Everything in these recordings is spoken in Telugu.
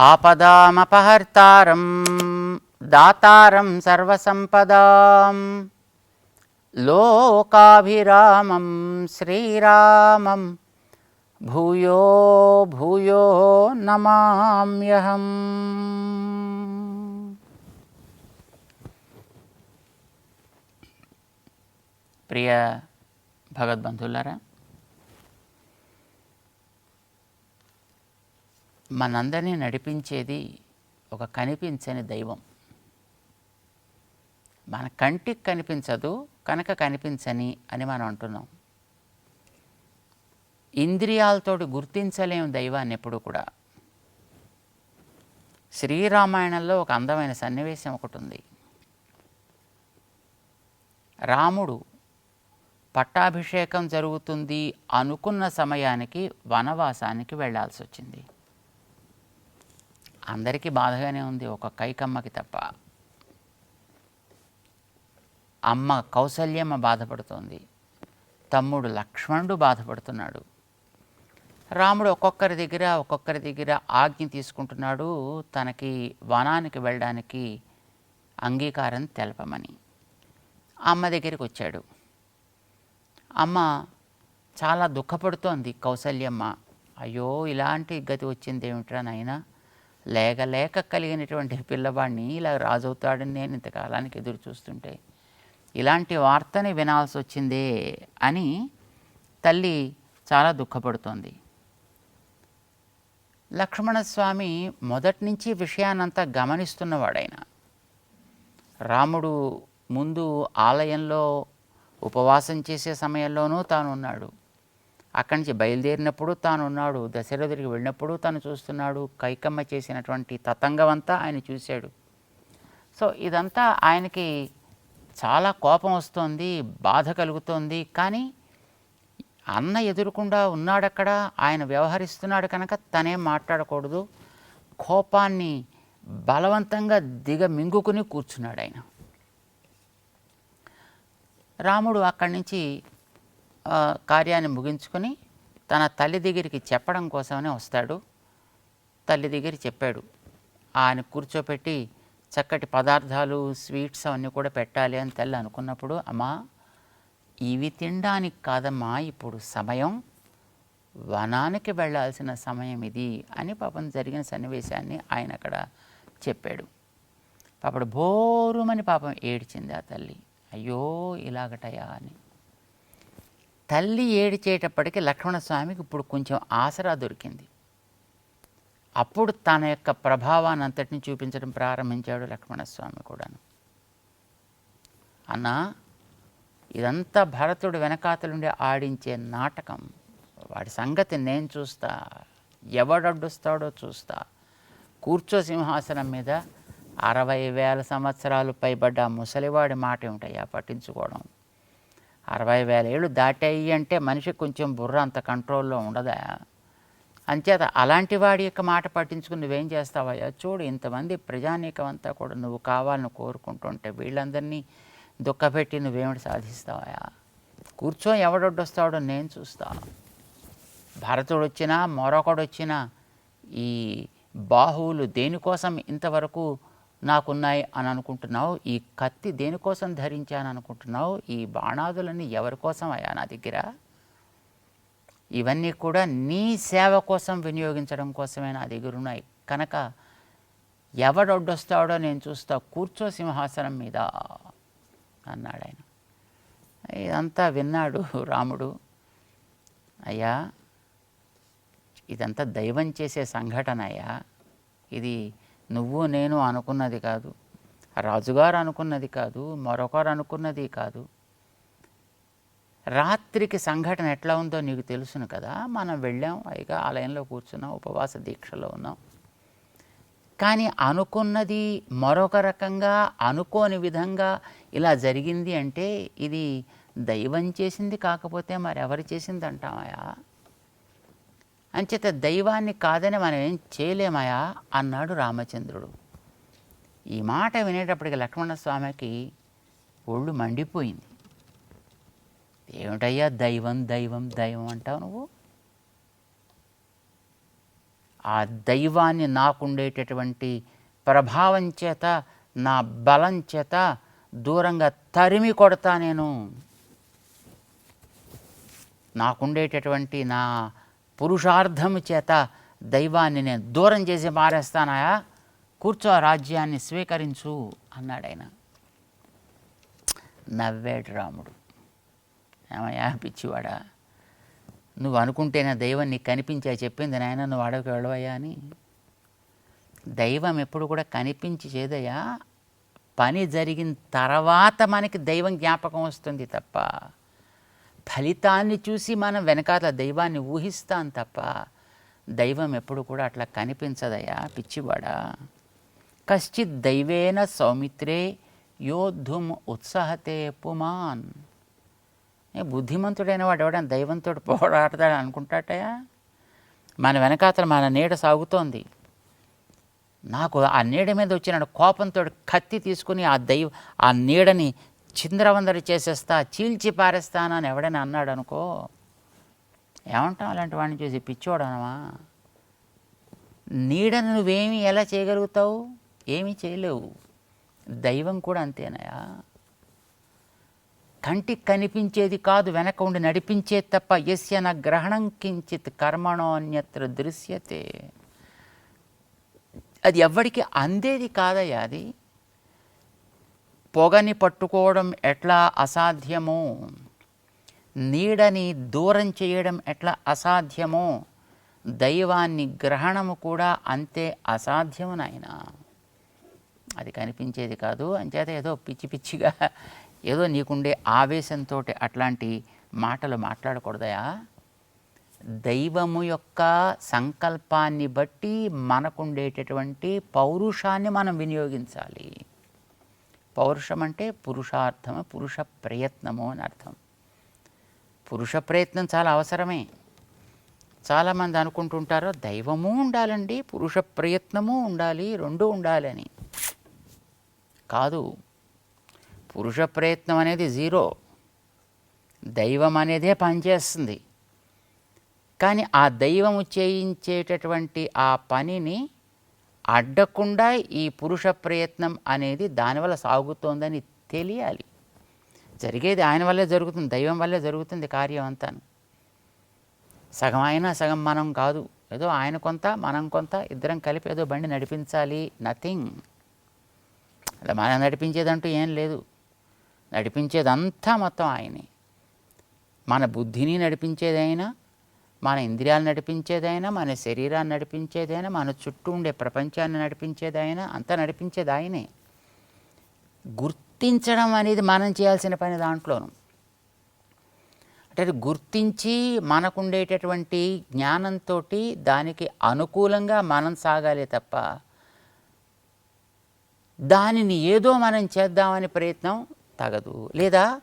ఆపదామపహర్తారం దాతారం సర్వసంపదాం. లోకాభిరామం శ్రీరామం భూయో భూయో నమామ్యహం. ప్రియ భగవద్బంధువులారా మనందరినీ నడిపించేది ఒక కనిపించని దైవం. మన కంటికి కనిపించదు కనుక కనిపించని అని మనం అంటున్నాం. ఇంద్రియాలతోటి గుర్తించలేము దైవాన్ని ఎప్పుడు కూడా. శ్రీరామాయణంలో ఒక అందమైన సన్నివేశం ఒకటి ఉంది. రాముడు పట్టాభిషేకం జరుగుతుంది అనుకున్న సమయానికి వనవాసానికి వెళ్ళాల్సి వచ్చింది అందరికీ బాధగానే ఉంది ఒక కైకమ్మకి తప్ప. అమ్మ కౌసల్యమ్మ బాధపడుతోంది తమ్ముడు లక్ష్మణుడు బాధపడుతున్నాడు. రాముడు ఒక్కొక్కరి దగ్గర ఒక్కొక్కరి దగ్గర ఆజ్ఞ తీసుకుంటున్నాడు తనకి వనానికి వెళ్ళడానికి అంగీకారం తెలపమని. అమ్మ దగ్గరికి వచ్చాడు. అమ్మ చాలా దుఃఖపడుతోంది కౌసల్యమ్మ. అయ్యో ఇలాంటి గతి వచ్చింది ఏమిట్రా నాయనా? లేక లేక కలిగినటువంటి పిల్లవాడిని ఇలా రాజవుతాడని నేను ఇంతకాలానికి ఎదురు చూస్తుంటే ఇలాంటి వార్తని వినాల్సి వచ్చిందే అని తల్లి చాలా దుఃఖపడుతోంది. లక్ష్మణస్వామి మొదటి నుంచి విషయాన్నంతా గమనిస్తున్నవాడైన. రాముడు ముందు ఆలయంలో ఉపవాసం చేసే సమయంలోనూ తాను ఉన్నాడు అక్కడి నుంచి బయలుదేరినప్పుడు తాను ఉన్నాడు దశరథుడికి వెళ్ళినప్పుడు తను చూస్తున్నాడు కైకమ్మ చేసినటువంటి తతంగం అంతా ఆయన చూశాడు. సో ఇదంతా ఆయనకి చాలా కోపం వస్తోంది బాధ కలుగుతోంది. కానీ అన్న ఎదురుకుండా ఉన్నాడక్కడ ఆయన వ్యవహరిస్తున్నాడు కనుక తనేం మాట్లాడకూడదు. కోపాన్ని బలవంతంగా దిగ మింగుకుని కూర్చున్నాడు ఆయన. రాముడు అక్కడి నుంచి కార్యాన్ని ముగించుకొని తన తల్లి దగ్గరికి చెప్పడం కోసమనే వస్తాడు. తల్లి దగ్గర చెప్పాడు. ఆయన కూర్చోపెట్టి చక్కటి పదార్థాలు స్వీట్స్ అవన్నీ కూడా పెట్టాలి అని తల్లి అనుకున్నప్పుడు అమ్మా ఇవి తినడానికి కాదమ్మా ఇప్పుడు సమయం. వనానికి వెళ్ళాల్సిన సమయం ఇది అని పాపం జరిగిన సన్నివేశాన్ని ఆయన అక్కడ చెప్పాడు. పాపడు బోరుమని పాపం ఏడ్చింది ఆ తల్లి. అయ్యో ఇలాగటయా అని. తల్లి ఏడిచేటప్పటికి లక్ష్మణస్వామికి ఇప్పుడు కొంచెం ఆసరా దొరికింది. అప్పుడు తన యొక్క ప్రభావాన్ని అంతటిని చూపించడం ప్రారంభించాడు లక్ష్మణస్వామి కూడాను. అన్నా ఇదంతా భరతుడు వెనకాతలుండి ఆడించే నాటకం. వాడి సంగతి నేను చూస్తా ఎవడడ్డుస్తాడో చూస్తా. కూర్చో సింహాసనం మీద అరవై వేల సంవత్సరాలు పైబడ్డ ముసలివాడి మాట ఏమిటయ్యా పట్టించుకోవడం? అరవై వేల ఏళ్ళు దాటాయి అంటే మనిషి కొంచెం బుర్ర అంత కంట్రోల్లో ఉండదా? అంచేత అలాంటి వాడి యొక్క మాట పట్టించుకుని నువ్వేం చేస్తావయ్యా? చూడు ఇంతమంది ప్రజానీకం అంతా కూడా నువ్వు కావాలని కోరుకుంటుంటే వీళ్ళందరినీ దుఃఖపెట్టి నువ్వేమిటి సాధిస్తావయ్యా? కూర్చో ఎవడొడ్డొస్తాడో నేను చూస్తా. భరతుడు వచ్చినా మరొకడు వచ్చినా ఈ బాహువులు దేనికోసం ఇంతవరకు నాకున్నాయి అని అనుకుంటున్నావు ఈ కత్తి దేనికోసం ధరించాను అనుకుంటున్నావు ఈ బాణాదులన్నీ ఎవరి కోసం అయ్యా నా దగ్గర? ఇవన్నీ కూడా నీ సేవ కోసం వినియోగించడం కోసమే నా దగ్గర ఉన్నాయి. కనుక ఎవడొడ్డొస్తాడో నేను చూస్తా కూర్చో సింహాసనం మీద అన్నాడు ఆయన. ఇదంతా విన్నాడు రాముడు. అయ్యా ఇదంతా దైవం చేసే సంఘటన అయ్యా. ఇది నువ్వు నేను అనుకున్నది కాదు. రాజుగారు అనుకున్నది కాదు మరొకరు అనుకున్నది కాదు. రాత్రికి సంఘటన ఎట్లా ఉందో నీకు తెలుసును కదా. మనం వెళ్ళాం పైగా ఆలయంలో కూర్చున్నాం ఉపవాస దీక్షలో ఉన్నాం. కానీ అనుకున్నది మరొక రకంగా అనుకోని విధంగా ఇలా జరిగింది అంటే ఇది దైవం చేసింది కాకపోతే మరెవరు చేసింది అంటామయా అంచేత దైవాన్ని కాదని మనం ఏం చేయలేమయా? అన్నాడు రామచంద్రుడు. ఈ మాట వినేటప్పటికి లక్ష్మణస్వామికి ఒళ్ళు మండిపోయింది. ఏమిటయ్యా దైవం దైవం దైవం అంటావు నువ్వు? ఆ దైవాన్ని నాకుండేటటువంటి ప్రభావం చేత నా బలం చేత దూరంగా తరిమి కొడతా నేను. నాకుండేటటువంటి నా పురుషార్థం చేత దైవాన్ని నేను దూరం చేసి మారేస్తానాయా? కూర్చో ఆ రాజ్యాన్ని స్వీకరించు అన్నాడాయన నవ్వాడు రాముడు. ఏమయ్యా పిచ్చివాడా? నువ్వు అనుకుంటేనే దైవం నీకు కనిపించా చెప్పింది నాయన నువ్వు అడవికి వెళ్ళవయ్యా అని. దైవం ఎప్పుడు కూడా కనిపించి చేదయ్యా పని జరిగిన తర్వాత మనకి దైవం జ్ఞాపకం వస్తుంది తప్ప. ఫలితాన్ని చూసి మనం వెనకాల దైవాన్ని ఊహిస్తాం తప్ప దైవం ఎప్పుడు కూడా అట్లా కనిపించదయ్యా పిచ్చివాడా? కశ్చిత్ దైవేన సౌమిత్రే యోద్ధుం ఉత్సాహతే పుమాన్. ఏ బుద్ధిమంతుడైన వాడు ఎవడైనా దైవంతో పోరాడతాడు అనుకుంటాటయా మన వెనకాతల మన నీడ సాగుతోంది. నాకు ఆ నీడ మీద వచ్చిన కోపంతో కత్తి తీసుకుని ఆ దైవ ఆ నీడని చిందరవందరి చేసేస్తా చీల్చి పారేస్తానని ఎవడైనా అన్నాడు అనుకో ఏమంటాం అలాంటి వాడిని చూసి పిచ్చోడనమా నీడను నువ్వేమి ఎలా చేయగలుగుతావు? ఏమీ చేయలేవు. దైవం కూడా అంతేనయా? కంటికి కనిపించేది కాదు వెనక ఉండి నడిపించేది తప్ప ఎస్యన గ్రహణం కించిత్ కర్మణో అన్యత్ర దృశ్యతే. అది ఎవ్వడికి అందేది కాదయ్యా అది. పొగని పట్టుకోవడం ఎట్లా అసాధ్యమో? నీడని దూరం చేయడం ఎట్లా అసాధ్యమో? దైవాన్ని గ్రహణము కూడా అంతే అసాధ్యము నాయన. అది కనిపించేది కాదు. అంచేత ఏదో పిచ్చి పిచ్చిగా ఏదో నీకుండే ఆవేశంతో అట్లాంటి మాటలు మాట్లాడకూడదయా? దైవము యొక్క సంకల్పాన్ని బట్టి మనకుండేటటువంటి పౌరుషాన్ని మనం వినియోగించాలి. పౌరుషం అంటే పురుషార్థము పురుష ప్రయత్నము అని అర్థం. పురుష ప్రయత్నం చాలా అవసరమే. చాలామంది అనుకుంటుంటారు దైవము ఉండాలండి పురుష ప్రయత్నము ఉండాలి రెండు ఉండాలని. కాదు. పురుష ప్రయత్నం అనేది జీరో. దైవం అనేదే పనిచేస్తుంది. కానీ ఆ దైవము చేయించేటటువంటి ఆ పనిని అడ్డకుండా ఈ పురుష ప్రయత్నం అనేది దానివల్ల సాగుతోందని తెలియాలి. జరిగేది ఆయన వల్లే జరుగుతుంది దైవం వల్లే జరుగుతుంది కార్యం అంతాను. సగం ఆయన సగం మనం కాదు. ఏదో ఆయన కొంత మనం కొంత ఇద్దరం కలిపి ఏదో బండి నడిపించాలి. నథింగ్. అలా మనం నడిపించేదంటూ ఏం లేదు. నడిపించేదంతా మొత్తం ఆయనే. మన బుద్ధిని నడిపించేదైనా మన ఇంద్రియాలు నడిపించేదైనా మన శరీరాన్ని నడిపించేదైనా మన చుట్టూ ఉండే ప్రపంచాన్ని నడిపించేదైనా అంతా నడిపించేది ఆయనే. గుర్తించడం అనేది మనం చేయాల్సిన పని దాంట్లోను. అంటే గుర్తించి మనకుండేటటువంటి జ్ఞానంతో దానికి అనుకూలంగా మనం సాగాలి తప్ప దానిని ఏదో మనం చేద్దామని ప్రయత్నం తగదు. లేదా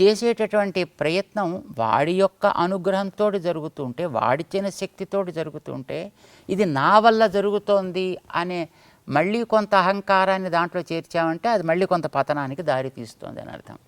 చేసేటటువంటి ప్రయత్నం వాడి యొక్క అనుగ్రహంతో జరుగుతుంటే వాడిచ్చిన శక్తితోటి జరుగుతుంటే ఇది నా వల్ల జరుగుతోంది అనే మళ్ళీ కొంత అహంకారాన్ని దాంట్లో చేర్చామంటే అది మళ్ళీ కొంత పతనానికి దారి తీస్తుంది అని అర్థం.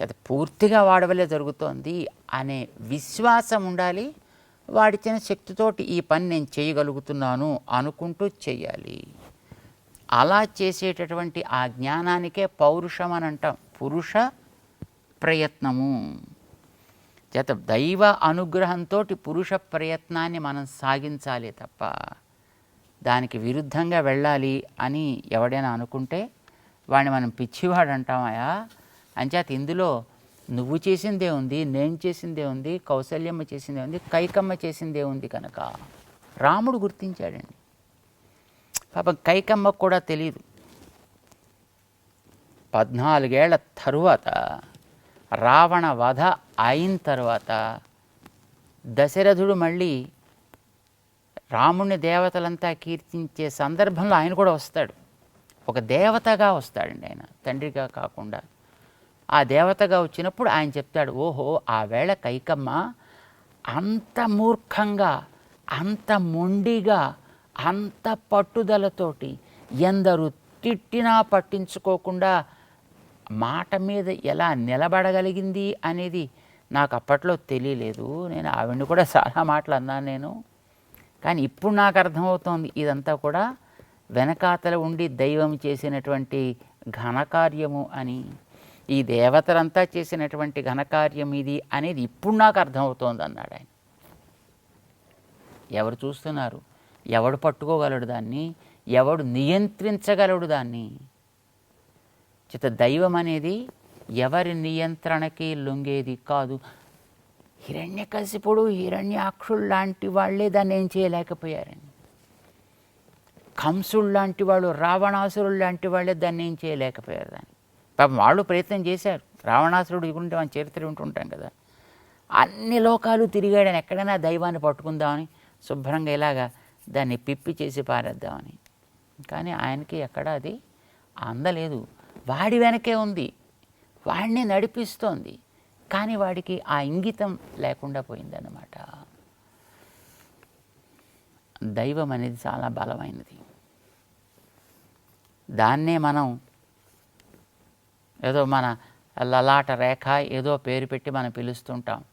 అది పూర్తిగా వాడవలే జరుగుతోంది అనే విశ్వాసం ఉండాలి. వాడిచ్చిన శక్తితోటి ఈ పని నేను చేయగలుగుతున్నాను అనుకుంటూ చేయాలి అలా చేసేటటువంటి ఆ జ్ఞానానికే పౌరుషం అని అంటాం. పురుష ప్రయత్నము. చేత దైవ అనుగ్రహంతో పురుష ప్రయత్నాన్ని మనం సాగించాలి తప్ప దానికి విరుద్ధంగా వెళ్ళాలి అని ఎవడైనా అనుకుంటే వాడిని మనం పిచ్చివాడు అంటామయా అంచేత ఇందులో నువ్వు చేసిందే ఉంది నేను చేసిందే ఉంది కౌసల్యమ్మ చేసిందే ఉంది కైకమ్మ చేసిందే ఉంది కనుక రాముడు గుర్తించాడండి. పాపం కైకమ్మకు కూడా తెలియదు పద్నాలుగేళ్ళ తరువాత రావణ వధ అయిన తర్వాత దశరథుడు మళ్ళీ రాముణ్ణి దేవతలంతా కీర్తించే సందర్భంలో ఆయన కూడా వస్తాడు. ఒక దేవతగా వస్తాడండి ఆయన తండ్రిగా కాకుండా. ఆ దేవతగా వచ్చినప్పుడు ఆయన చెప్తాడు ఓహో ఆ వేళ కైకమ్మ అంత మూర్ఖంగా అంత మొండిగా అంత పట్టుదలతోటి ఎందరు తిట్టినా పట్టించుకోకుండా మాట మీద ఎలా నిలబడగలిగింది అనేది నాకు అప్పట్లో తెలియలేదు. నేను ఆవిడని కూడా చాలా మాటలు అన్నాను నేను. కానీ ఇప్పుడు నాకు అర్థమవుతోంది ఇదంతా కూడా వెనకాతల ఉండి దైవం చేసినటువంటి ఘనకార్యము అని. ఈ దేవతలంతా చేసినటువంటి ఘనకార్యం ఇది అనేది ఇప్పుడు నాకు అర్థమవుతోంది అన్నాడు ఆయన. ఎవరు చూస్తున్నారు? ఎవడు పట్టుకోగలడు దాన్ని? ఎవడు నియంత్రించగలడు దాన్ని? చిత దైవం అనేది ఎవరి నియంత్రణకి లొంగేది కాదు. హిరణ్యకశిపుడు హిరణ్యాక్షుడు లాంటి వాళ్ళే దాన్ని ఏం చేయలేకపోయారండి. కంసుడు లాంటి వాళ్ళు రావణాసురుడు లాంటి వాళ్ళే దాన్ని ఏం చేయలేకపోయారు దాన్ని. పాపం వాళ్ళు ప్రయత్నం చేశారు. రావణాసురుడు ఇగుంటే మన చరిత్ర ఉంటుంటాం కదా. అన్ని లోకాలు తిరిగాడని ఎక్కడైనా దైవాన్ని పట్టుకుందామని శుభ్రంగా ఇలాగా దాన్ని పిప్పి చేసి పారేద్దామని. కానీ ఆయనకి ఎక్కడ అది అందలేదు. వాడి వెనకే ఉంది. వాడిని నడిపిస్తోంది. కానీ వాడికి ఆ ఇంగితం లేకుండా పోయిందన్నమాట. దైవం అనేది చాలా బలమైనది. దాన్నే మనం ఏదో మన లలాట రేఖ ఏదో పేరు పెట్టి మనం పిలుస్తుంటాం.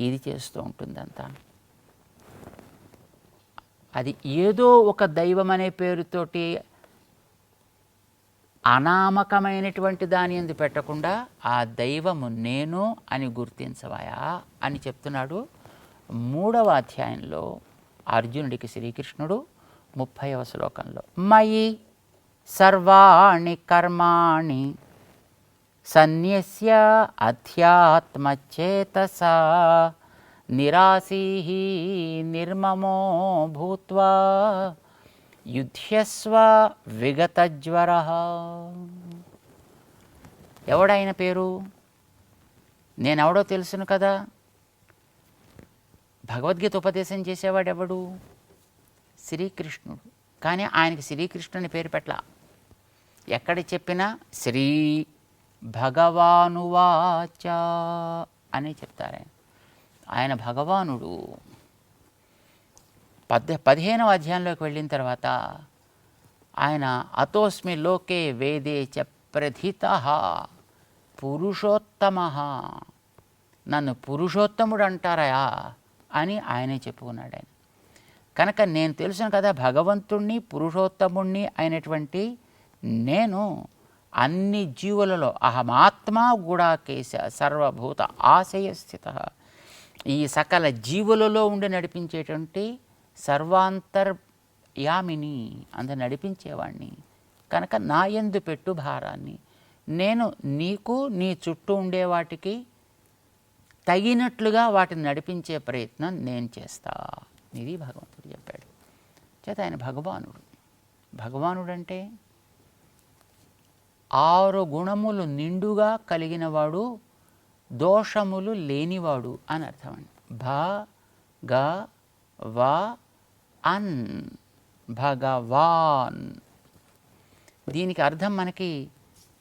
ఇది చేస్తూ ఉంటుందంతా. అది ఏదో ఒక దైవం అనే పేరుతోటి అనామకమైనటువంటి దాని ఎందు పెట్టకుండా ఆ దైవము నేను అని గుర్తించవాయా అని చెప్తున్నాడు మూడవ అధ్యాయంలో అర్జునుడికి శ్రీకృష్ణుడు ముప్పైవ శ్లోకంలో. మయి సర్వాణి కర్మాణి సన్యస్య అధ్యాత్మచేతసా నిరాశీ నిర్మమో భూత్వా యుధ్యస్వ విగతజ్వర. ఎవడైన పేరు? నేనెవడో తెలుసును కదా. భగవద్గీత ఉపదేశం చేసేవాడెవడు? శ్రీకృష్ణుడు. కానీ ఆయనకి శ్రీకృష్ణుని పేరు పెట్టల. ఎక్కడ చెప్పినా శ్రీ భగవానువాచ అని చెప్తారు. ఆయన భగవానుడు. పద్ పదిహేనవ అధ్యాయంలోకి వెళ్ళిన తర్వాత ఆయన అతోస్మి లోకే వేదే చ ప్రథిత పురుషోత్తమ. నన్ను పురుషోత్తముడు అంటారయా అని ఆయనే చెప్పుకున్నాడు ఆయన. కనుక నేను తెలుసును కదా భగవంతుణ్ణి పురుషోత్తముణ్ణి అయినటువంటి నేను అన్ని జీవులలో అహమాత్మా గుడాకేశ సర్వభూత ఆశయ స్థిత ఈ సకల జీవులలో ఉండి నడిపించేటువంటి సర్వాంతర్యామిని అంత నడిపించేవాణ్ణి. కనుక నా ఎందు పెట్టు భారాన్ని. నేను నీకు నీ చుట్టూ ఉండే వాటికి తగినట్లుగా వాటిని నడిపించే ప్రయత్నం నేను చేస్తా ఇది భగవంతుడు చెప్పాడు. చేత ఆయన భగవానుడు. భగవానుడు అంటే ఆరు గుణములు నిండుగా కలిగినవాడు దోషములు లేనివాడు అని అర్థం అండి. భ గ వా అన్ భగవాన్ దీనికి అర్థం మనకి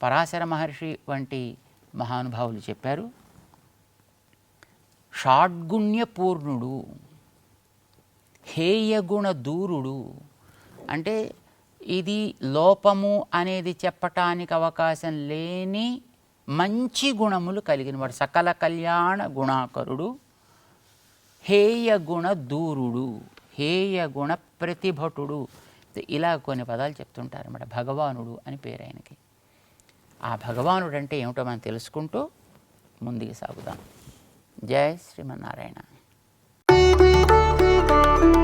పరాశర మహర్షి వంటి మహానుభావులు చెప్పారు. షాడ్గుణ్యపూర్ణుడు హేయగుణ దూరుడు అంటే ఇది లోపము అనేది చెప్పటానికి అవకాశం లేని మంచి గుణములు కలిగినవాడు. సకల కళ్యాణ గుణాకరుడు హేయ గుణ దూరుడు హేయ గుణ ప్రతిభటుడు. ఇలా కొన్ని పదాలు చెప్తుంటారు భగవానుడు అని పేరు ఆయనకి. ఆ భగవానుడు అంటే ఏమిటో మనం తెలుసుకుంటూ ముందుకు సాగుదాం. జయ శ్రీమన్నారాయణ.